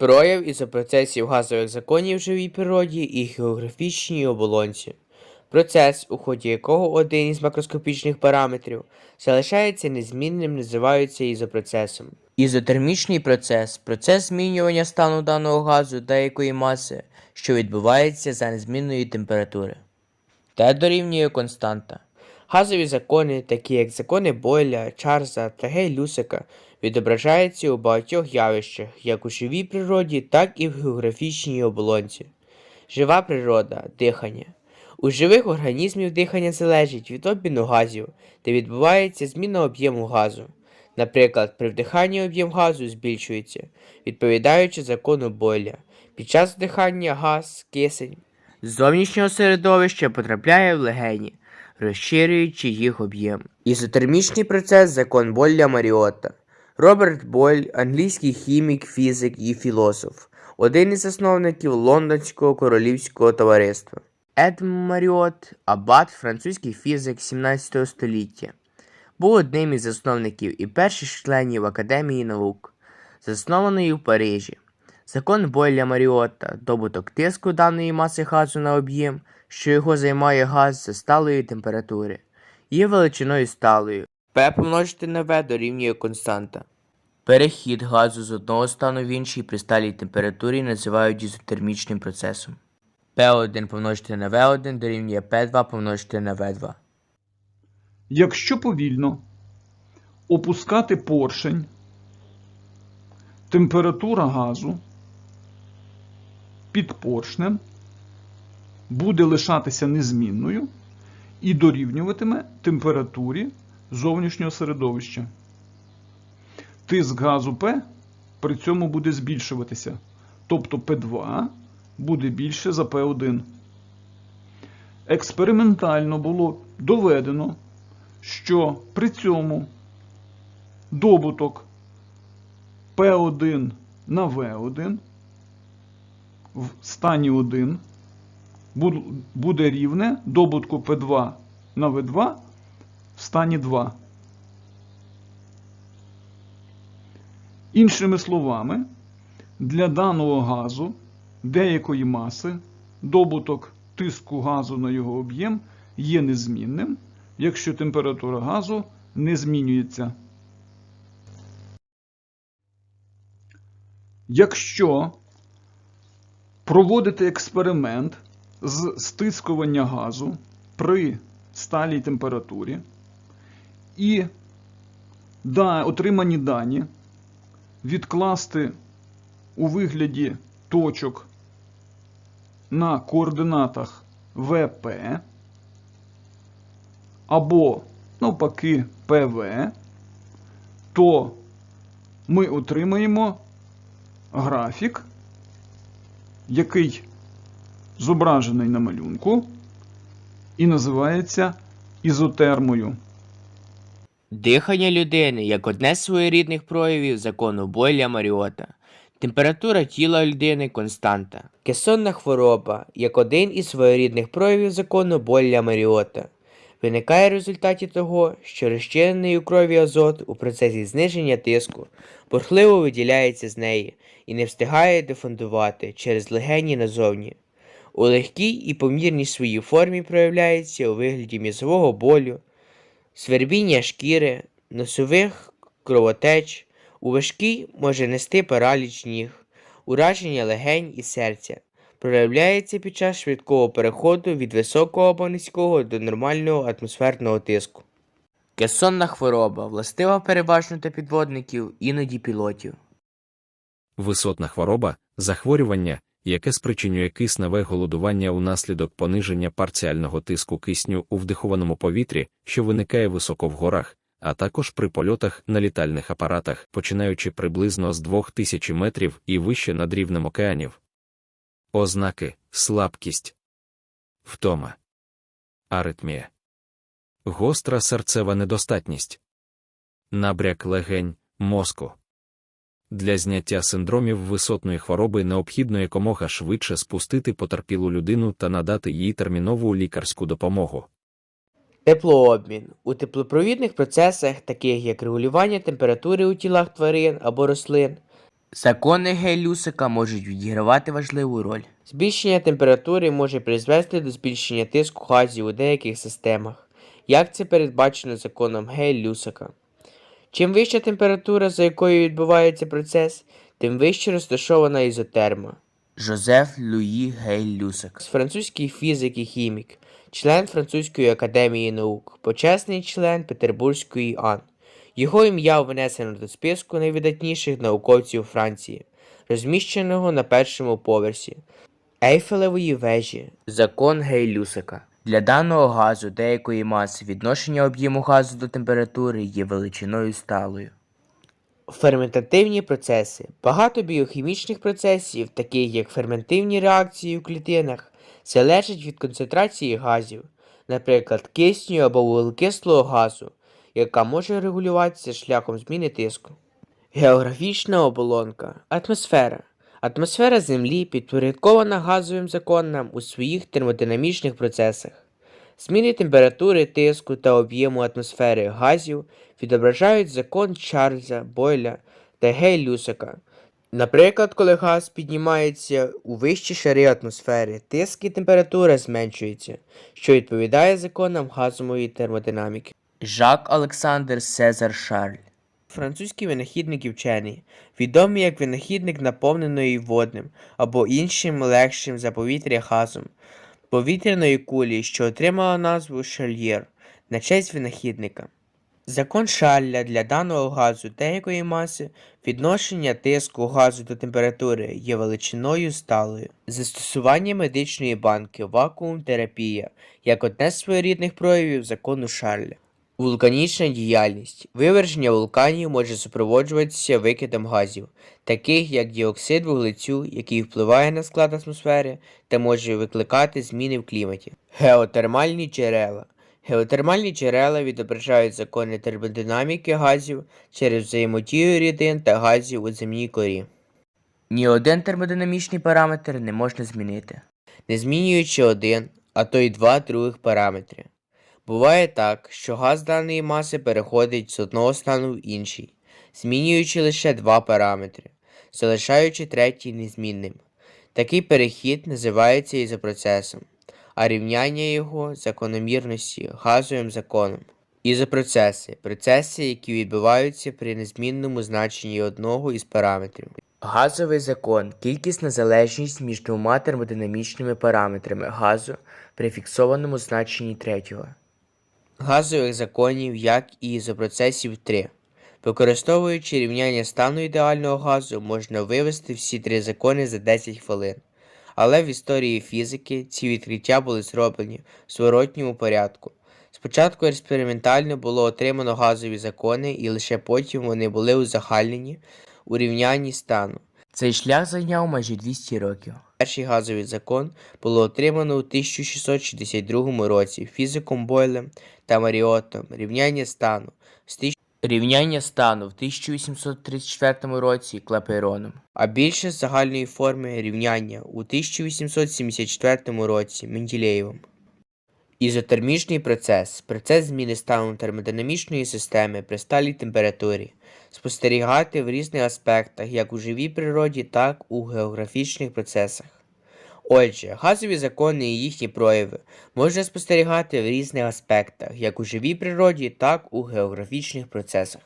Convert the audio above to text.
Прояв ізопроцесів газових законів в живій природі і географічній оболонці. Процес, у ході якого один із макроскопічних параметрів залишається незмінним, називається ізопроцесом. Ізотермічний процес процес змінювання стану даного газу деякої маси, що відбувається за незмінної температури. Т дорівнює константа. Газові закони, такі як закони Бойля, Чарза та Гей-Люсика, відображаються у багатьох явищах, як у живій природі, так і в географічній оболонці. Жива природа дихання. У живих організмів дихання залежить від обміну газів, де відбувається зміна об'єму газу. Наприклад, при вдиханні об'єм газу збільшується, відповідаючи закону Бойля. Під час вдихання газ, кисень зовнішнього середовища потрапляє в легені, розширюючи їх об'єм. Ізотермічний процес закон Болля Маріота. Роберт Боль, англійський хімік, фізик і філософ, один із засновників Лондонського королівського товариства. Ед Маріот, абат, французький фізик 17 століття, був одним із засновників і перших членів Академії наук, заснованої в Парижі. Закон Бойля Маріота, добуток тиску даної маси газу на об'єм, що його займає газ за сталої температури, є величиною сталою. P помножити на V дорівнює константа. Перехід газу з одного стану в інший при сталій температурі називають ізотермічним процесом. P1 помножити на V1 дорівнює P2 помножити на V2. Якщо повільно опускати поршень, температура газу під поршнем буде лишатися незмінною і дорівнюватиме температурі зовнішнього середовища. Тиск газу P при цьому буде збільшуватися, тобто P2 буде більше за P1. Експериментально було доведено, що при цьому добуток P1 на V1 в стані 1 буде рівне добутку P2 на V2 в стані 2. Іншими словами, для даного газу деякої маси добуток тиску газу на його об'єм є незмінним, якщо температура газу не змінюється. Якщо проводити експеримент з стискування газу при сталій температурі і да, отримані дані відкласти у вигляді точок на координатах ВП або навпаки ПВ, то ми отримаємо графік, який зображений на малюнку і називається ізотермою. Дихання людини як одне з своєрідних проявів закону Бойля Маріота. Температура тіла людини константа. Кесонна хвороба як один із своєрідних проявів закону Бойля Маріота. Виникає в результаті того, що розчинений у крові азот у процесі зниження тиску бурхливо виділяється з неї і не встигає дефундувати через легені назовні. У легкій і помірній своїй формі проявляється у вигляді мізового болю, свербіння шкіри, носових кровотеч, у важкій може нести параліч ніг, ураження легень і серця, проявляється під час швидкого переходу від високого або низького до нормального атмосферного тиску. Кесонна хвороба властива переважно для підводників, іноді пілотів. Висотна хвороба захворювання, яке спричинює кисневе голодування унаслідок пониження парціального тиску кисню у вдихованому повітрі, що виникає високо в горах, а також при польотах на літальних апаратах, починаючи приблизно з 2000 метрів і вище над рівнем океанів. Ознаки. Слабкість, втома, аритмія, гостра серцева недостатність, набряк легень, мозку. Для зняття синдромів висотної хвороби необхідно якомога швидше спустити потерпілу людину та надати їй термінову лікарську допомогу. Теплообмін. У теплопровідних процесах, таких як регулювання температури у тілах тварин або рослин, Закони Гей-Люсака можуть відігравати важливу роль. Збільшення температури може призвести до збільшення тиску газів у деяких системах, як це передбачено законом Гей-Люсака. Чим вища температура, за якою відбувається процес, тим вище розташована ізотерма. Жозеф Луї Гей-Люсак, французький фізик і хімік, член Французької академії наук, почесний член Петербурзької АН. Його ім'я внесено до списку найвидатніших науковців Франції, розміщеного на першому поверсі. Ейфелевої вежі, закон Гей-Люсака. Для даного газу деякої маси відношення об'єму газу до температури є величиною сталою. Ферментативні процеси. Багато біохімічних процесів, таких як ферментивні реакції у клітинах, залежать від концентрації газів, наприклад, кисню або вуглекислого газу, яка може регулюватися шляхом зміни тиску. Географічна оболонка. Атмосфера. Атмосфера Землі підпорядкована газовим законам у своїх термодинамічних процесах. Зміни температури, тиску та об'єму атмосфери газів відображають закон Чарльза Бойля та Гей-Люсака. Наприклад, коли газ піднімається у вищі шари атмосфери, тиск і температура зменшуються, що відповідає законам газової термодинаміки. Жак Олександр Сезар Шарль Французький винахідник і вчений, відомий як винахідник наповненої водним або іншим легшим за повітря газом, повітряної кулі, що отримала назву Шальєр на честь винахідника. Закон Шалля для даного газу деякої маси відношення тиску газу до температури є величиною сталою. Застосування медичної банки вакуум-терапія як одне з своєрідних проявів закону Шарля. Вулканічна діяльність. Виверження вулканів може супроводжуватися викидом газів, таких як діоксид вуглецю, який впливає на склад атмосфери та може викликати зміни в кліматі. Геотермальні джерела. Геотермальні джерела відображають закони термодинаміки газів через взаємотію рідин та газів у земній корі. Ні один термодинамічний параметр не можна змінити, не змінюючи один, а то й два других параметри. Буває так, що газ даної маси переходить з одного стану в інший, змінюючи лише два параметри, залишаючи третій незмінним. Такий перехід називається ізопроцесом, а рівняння його закономірності газовим законом. Ізопроцеси процеси, які відбуваються при незмінному значенні одного із параметрів. Газовий закон кількісна залежність між двома термодинамічними параметрами газу при фіксованому значенні третього. Газових законів, як і ізопроцесів 3. Використовуючи рівняння стану ідеального газу, можна вивести всі три закони за 10 хвилин. Але в історії фізики ці відкриття були зроблені в зворотньому порядку. Спочатку експериментально було отримано газові закони, і лише потім вони були узагальнені у рівнянні стану. Цей шлях зайняв майже 200 років. Перший газовий закон було отримано у 1662 році фізиком Бойлем та Маріотом. Рівняння стану з тисяч- Рівняння стану в 1834 році Клапейроном, а більше загальної форми рівняння у 1874 році Менделєєвим. Ізотермічний процес процес зміни стану термодинамічної системи при сталій температурі, спостерігати в різних аспектах як у живій природі, так у географічних процесах. Отже, газові закони і їхні прояви можна спостерігати в різних аспектах як у живій природі, так у географічних процесах.